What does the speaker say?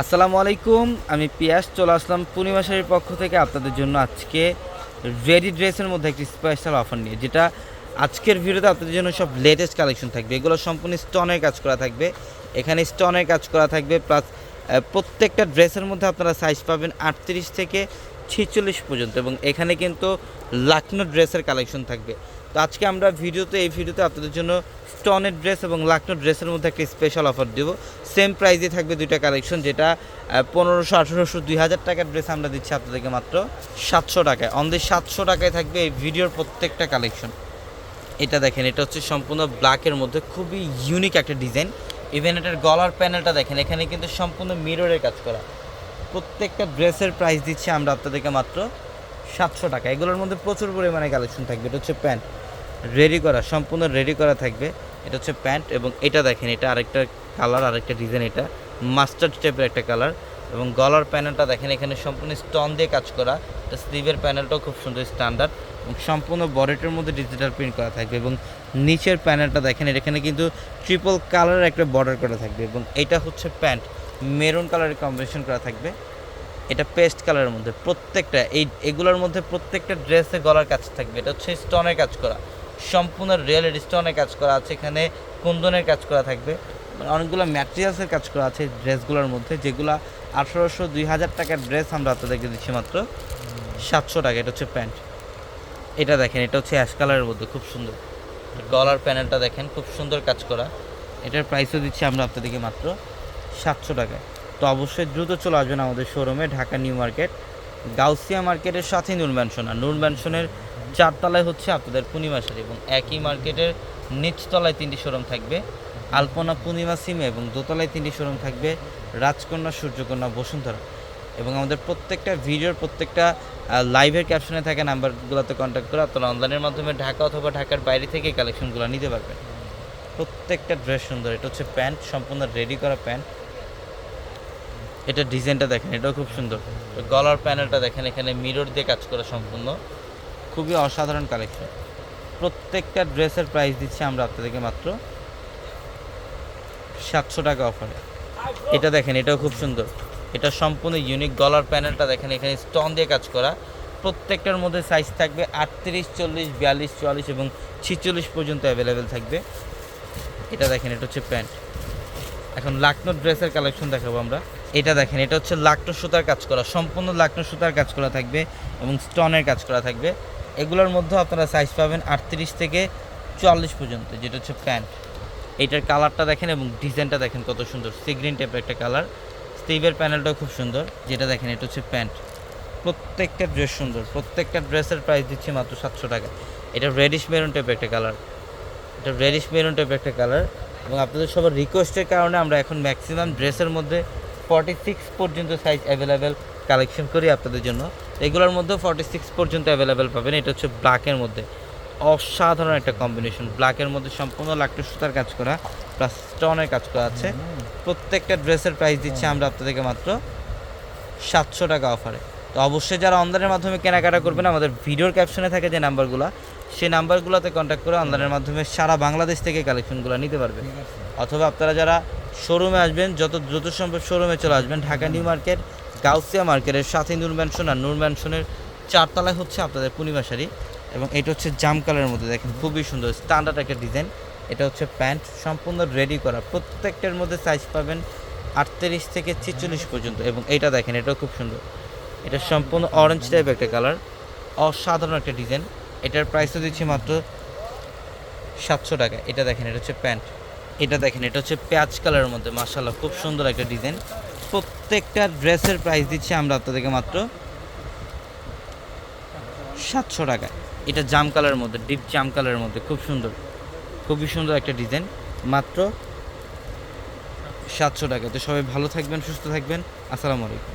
আসসালামু আলাইকুম, আমি পিয়াস, চলে আসলাম পূর্ণিমা শাড়ির পক্ষ থেকে আপনাদের জন্য আজকে রেডি ড্রেসের মধ্যে একটি স্পেশাল অফার নিয়ে, যেটা আজকের ভিডিওতে আপনাদের জন্য সব লেটেস্ট কালেকশন থাকবে। এগুলো সম্পূর্ণ স্টনের কাজ করা থাকবে। এখানে স্টনের কাজ করা থাকবে প্লাস প্রত্যেকটা ড্রেসের মধ্যে আপনারা সাইজ পাবেন আটত্রিশ থেকে ছিচল্লিশ পর্যন্ত, এবং এখানে কিন্তু লাকনো ড্রেসের কালেকশন থাকবে। তো আজকে আমরা ভিডিওতে, এই ভিডিওতে আপনাদের জন্য স্টনের ড্রেস এবং লাকনো ড্রেসের মধ্যে একটা স্পেশাল অফার দেবো। সেম প্রাইসে থাকবে দুইটা কালেকশন যেটা পনেরোশো, আঠেরোশো, দুই হাজার টাকার ড্রেস আমরা দিচ্ছি আপনাদেরকে মাত্র সাতশো টাকায়। অনলি সাতশো টাকায় থাকবে এই ভিডিওর প্রত্যেকটা কালেকশন এটা দেখেন, এটা হচ্ছে সম্পূর্ণ ব্ল্যাকের মধ্যে, খুবই ইউনিক একটা ডিজাইন ইভেন এটার গলার প্যানেলটা দেখেন, এখানে কিন্তু সম্পূর্ণ মিররের কাজ করা। প্রত্যেকটা ড্রেসের প্রাইস দিচ্ছি আমরা আপনাদেরকে মাত্র সাতশো টাকা। এগুলোর মধ্যে প্রচুর পরিমাণে কালেকশন থাকবে। এটা হচ্ছে প্যান্ট। রেডি করা, সম্পূর্ণ রেডি করা থাকবে। এটা হচ্ছে প্যান্ট এবং এটা দেখেন, এটা আরেকটা কালার আরেকটা ডিজাইন এটা মাস্টার্ড টাইপের একটা কালার এবং গলার প্যানেলটা দেখেন, এখানে সম্পূর্ণ স্টন দিয়ে কাজ করা। এটা স্লিভের প্যানেলটাও খুব সুন্দর স্ট্যান্ডার্ড এবং সম্পূর্ণ বডিটার মধ্যে ডিজিটাল প্রিন্ট করা থাকবে এবং নিচের প্যানেলটা দেখেন এখানে কিন্তু ট্রিপল কালারের একটা বর্ডার করা থাকবে এবং এটা হচ্ছে প্যান্ট। মেরুন কালারের কম্বিনেশন করা থাকবে। এটা পেস্ট কালারের মধ্যে প্রত্যেকটা, এই, এগুলোর মধ্যে প্রত্যেকটা ড্রেসে গলার কাজ থাকবে। এটা হচ্ছে স্টোনের কাজ করা। সম্পূর্ণ রিয়েল স্টোনের কাজ করা আছে, এখানে কুন্দনের কাজ করা থাকবে। মানে অনেকগুলো ম্যাটেরিয়ালসের কাজ করা আছে ড্রেসগুলোর মধ্যে, যেগুলো আঠারোশো দুই হাজার টাকার ড্রেস আমরা আপনাদেরকে দিচ্ছি মাত্র সাতশো টাকা। এটা হচ্ছে প্যান্ট। এটা দেখেন, এটা হচ্ছে অ্যাশ কালারের মধ্যে, খুব সুন্দর। গলার প্যানেলটা দেখেন, খুব সুন্দর কাজ করা। এটার প্রাইসও দিচ্ছি আমরা আপনাদেরকে মাত্র সাতশো টাকায়। তো অবশ্যই দ্রুত চলে আসবেন আমাদের শোরুমে ঢাকা নিউ মার্কেট, গাউসিয়া মার্কেটের সাথে নূর ম্যানশন আর নূর ম্যানশনের চারতলায় হচ্ছে আপনাদের পূর্ণিমা শাড়ি এবং একই মার্কেটের নিচতলায় তিনটি শোরুম থাকবে। আলপনা পূর্ণিমা সিমে এবং দোতলায় তিনটি শোরুম থাকবে রাজকন্যা, সূর্যকন্যা, বসুন্ধরা। এবং আমাদের প্রত্যেকটা ভিডিওর প্রত্যেকটা লাইভের ক্যাপশনে থাকা নাম্বারগুলোতে কন্ট্যাক্ট করে আপনারা অনলাইনের মাধ্যমে ঢাকা অথবা ঢাকার বাইরে থেকে কালেকশনগুলো নিতে পারবেন। প্রত্যেকটা ড্রেস সুন্দর। এটা হচ্ছে প্যান্ট, সম্পূর্ণ রেডি করা প্যান্ট। এটা ডিজাইনটা দেখেন, এটাও খুব সুন্দর। গলার প্যানেলটা দেখেন, এখানে মিরর দিয়ে কাজ করা সম্পূর্ণ। খুবই অসাধারণ কালেকশন প্রত্যেকটা ড্রেসের প্রাইস দিচ্ছি আমরা আপনাদেরকে মাত্র সাতশো টাকা অফারে এটা দেখেন, এটাও খুব সুন্দর। এটা সম্পূর্ণ ইউনিক গলার প্যানেলটা দেখেন, এখানে স্টোন দিয়ে কাজ করা। প্রত্যেকটার মধ্যে সাইজ থাকবে আটত্রিশ, চল্লিশ, বিয়াল্লিশ, চুয়াল্লিশ এবং ছিচল্লিশ পর্যন্ত অ্যাভেলেবেল থাকবে। এটা দেখেন, এটা হচ্ছে প্যান্ট। এখন লাকনো ড্রেসের কালেকশন দেখাবো আমরা। এটা দেখেন, এটা হচ্ছে লাকনো সুতার কাজ করা, সম্পূর্ণ লাকনো সুতার কাজ করা থাকবে এবং স্টনের কাজ করা থাকবে। এগুলোর মধ্যে আপনারা সাইজ পাবেন আটত্রিশ থেকে চুয়াল্লিশ পর্যন্ত, যেটা হচ্ছে প্যান্ট। এইটার কালারটা দেখেন এবং ডিজাইনটা দেখেন কত সুন্দর, সিগ্রিন টাইপের একটা কালার। স্টিভের প্যানেলটাও খুব সুন্দর, যেটা দেখেন এটা হচ্ছে প্যান্ট। প্রত্যেকটা ড্রেস সুন্দর, প্রত্যেকটা ড্রেসের প্রাইস দিচ্ছে মাত্র সাতশো টাকা। এটা রেডিশ মেরুন টাইপের একটা কালার এটা রেডিশ মেরুন টাইপের একটা কালার এবং আপনাদের সবার রিকোয়েস্টের কারণে আমরা এখন ম্যাক্সিমাম ড্রেসের মধ্যে ফর্টি সিক্স পর্যন্ত সাইজ অ্যাভেলেবেল কালেকশন করি আপনাদের জন্য। এগুলোর মধ্যে ফর্টি সিক্স পর্যন্ত অ্যাভেলেবেল পাবেন। এটা হচ্ছে ব্ল্যাকের মধ্যে। অসাধারণ একটা কম্বিনেশন ব্ল্যাকের মধ্যে সম্পূর্ণ লাকটু সুতার কাজ করা প্লাস স্টনের কাজ করা আছে। প্রত্যেকটা ড্রেসের প্রাইস দিচ্ছি আমরা আপনাদেরকে মাত্র সাতশো টাকা অফারে তো অবশ্যই যারা অনলাইনের মাধ্যমে কেনাকাটা করবেন আমাদের ভিডিওর ক্যাপশনে থাকে যে নাম্বারগুলো সেই নাম্বারগুলোতে কন্ট্যাক্ট করে অনলাইনের মাধ্যমে সারা বাংলাদেশ থেকে কালেকশনগুলো নিতে পারবেন। অথবা আপনারা যারা শোরুমে আসবেন, যত দ্রুত সম্ভব শোরুমে চলে আসবেন। ঢাকা নিউ মার্কেট, গাউসিয়া মার্কেটের সাথে নূর ম্যানশন আর নূর ম্যানশনের চারতলায় হচ্ছে আপনাদের পূর্ণিমা শাড়ি এবং এটা হচ্ছে জাম কালারের মধ্যে দেখেন, খুবই সুন্দর স্ট্যান্ডার্ড একটা ডিজাইন এটা হচ্ছে প্যান্ট, সম্পূর্ণ রেডি করা। প্রত্যেকটার মধ্যে সাইজ পাবেন আটত্রিশ থেকে ছেচল্লিশ পর্যন্ত এবং এটা দেখেন, এটাও খুব সুন্দর। এটা সম্পূর্ণ অরেঞ্জ টাইপ একটা কালার অসাধারণ একটা ডিজাইন এটার প্রাইসও দিচ্ছি মাত্র সাতশো টাকা। এটা দেখেন, এটা হচ্ছে প্যান্ট। এটা দেখেন, এটা হচ্ছে পেঁয়াজ কালারের মধ্যে মার্শাল্লাহ খুব সুন্দর একটা ডিজাইন। প্রত্যেকটা ড্রেসের প্রাইস দিচ্ছি আমরা আপনাদেরকে মাত্র সাতশো টাকা এটা জাম কালারের মধ্যে ডিপ জাম কালারের মধ্যে, খুব সুন্দর। খুবই সুন্দর একটা ডিজাইন, মাত্র সাতশো টাকা তো সবাই ভালো থাকবেন, সুস্থ থাকবেন। আসসালামু আলাইকুম।